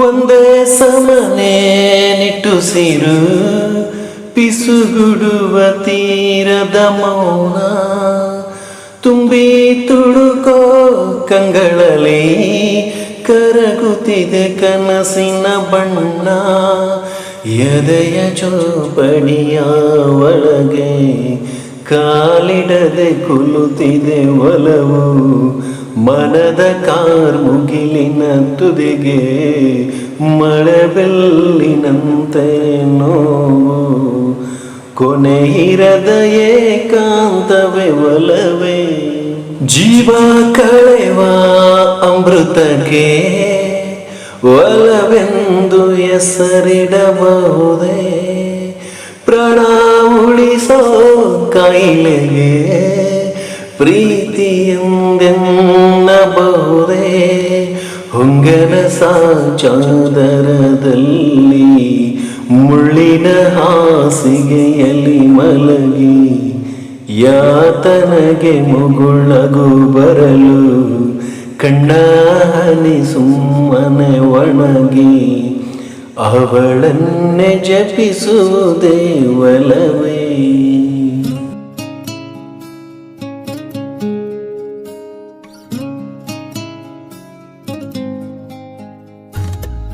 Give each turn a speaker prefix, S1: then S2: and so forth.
S1: ಒಂದೇ ಸಮನೆ ನಿಟ್ಟುಸಿರು ಪಿಸುಗುಡುವ ತೀರದ ಮೌನ. ತುಂಬಿ ತುಳುಕೋ ಕಂಗಳಲ್ಲಿ ಕರಗುತ್ತಿದೆ ಕನಸಿನ ಬಣ್ಣ. ಎದೆಯ ಚೋಪಡಿಯ ಒಳಗೆ ಕಾಲಿಡದೆ ಕುಲುತಿದೆ ಒಲವು. ಮನದ ಕಾರ್ಮುಗಿಲಿನ ತುದಿಗೆ ಮಳೆ ಬೆಲ್ಲಿನಂತೆ ನೋವು. ಕೊನೆಯಿರದ ಏಕಾಂತವೇ ಒಲವೇ. ಜೀವ ಕಳೆವ ಅಮೃತಕ್ಕೆ, ಒಲವೆಂದು ಹೆಸರಿಡಬಹುದೇ. ಪ್ರಾಣ ಉಳಿಸೋ ಕಾಯಿಲೆಗೆ ಪ್ರೀತಿಯೆಂದೆನ್ನಬಹುದೇ ಹೊಂಗನ ಸಾಚಾದರದಲ್ಲಿ, ಮುಳ್ಳಿನ ಹಾಸಿಗೆಯಲ್ಲಿ ಮಲಗಿ, ಯಾತನಗೆ ಮುಗುಳಗು ಬರಲು ಕಣ್ಣ ಹನಿ ಸುಮ್ಮನೆ ಒಣಗಿ, ಅವಳನ್ನೇ ಜಪಿಸುವುದೇ ಒಲವೇ